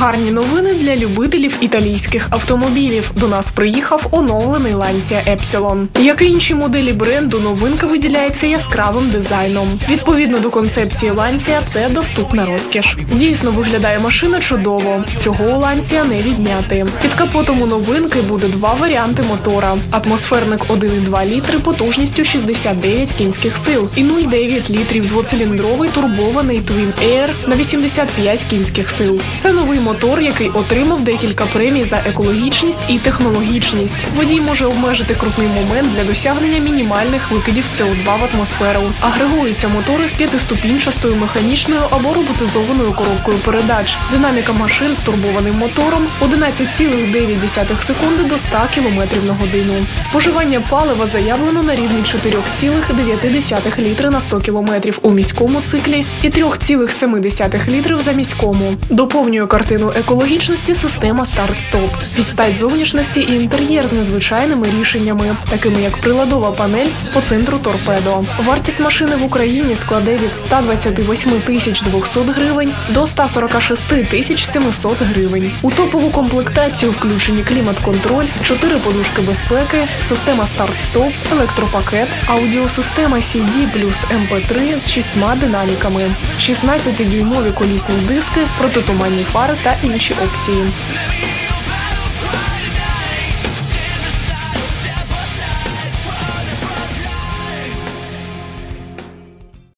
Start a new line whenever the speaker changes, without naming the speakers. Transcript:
Гарні новини для любителів італійських автомобілів. До нас приїхав оновлений Lancia Epsilon. Як і інші моделі бренду, новинка виділяється яскравим дизайном. Відповідно до концепції Lancia, це доступна розкіш. Дійсно виглядає машина чудово. Цього у Lancia не відняти. Під капотом у новинки буде два варіанти мотора: атмосферник 1,2 літри потужністю 69 кінських сил і 0,9 літрів двоциліндровий турбований Twin Air на 85 кінських сил. Це новий мотор, який отримав декілька премій за екологічність і технологічність. Водій може обмежити крутний момент для досягнення мінімальних викидів СО2 в атмосферу. Агрегуються мотори з п'ятиступінчастою механічною або роботизованою коробкою передач. Динаміка машин з турбованим мотором 11,9 секунди до 100 км на годину. Споживання палива заявлено на рівні 4,9 літри на 100 км у міському циклі і 3,7 літрів за міському. Доповнює картину екологічності система старт-стоп. Підстать зовнішності і інтер'єр з незвичайними рішеннями, такими як приладова панель по центру торпедо. Вартість машини в Україні складе від 128 тисяч 200 гривень до 146 тисяч 700 гривень. У топову комплектацію включені клімат-контроль, 4 подушки безпеки, система старт-стоп, електропакет, аудіосистема CD плюс MP3 з шістьма динаміками, 16-дюймові колісні диски, протитуманні фари та інші опції.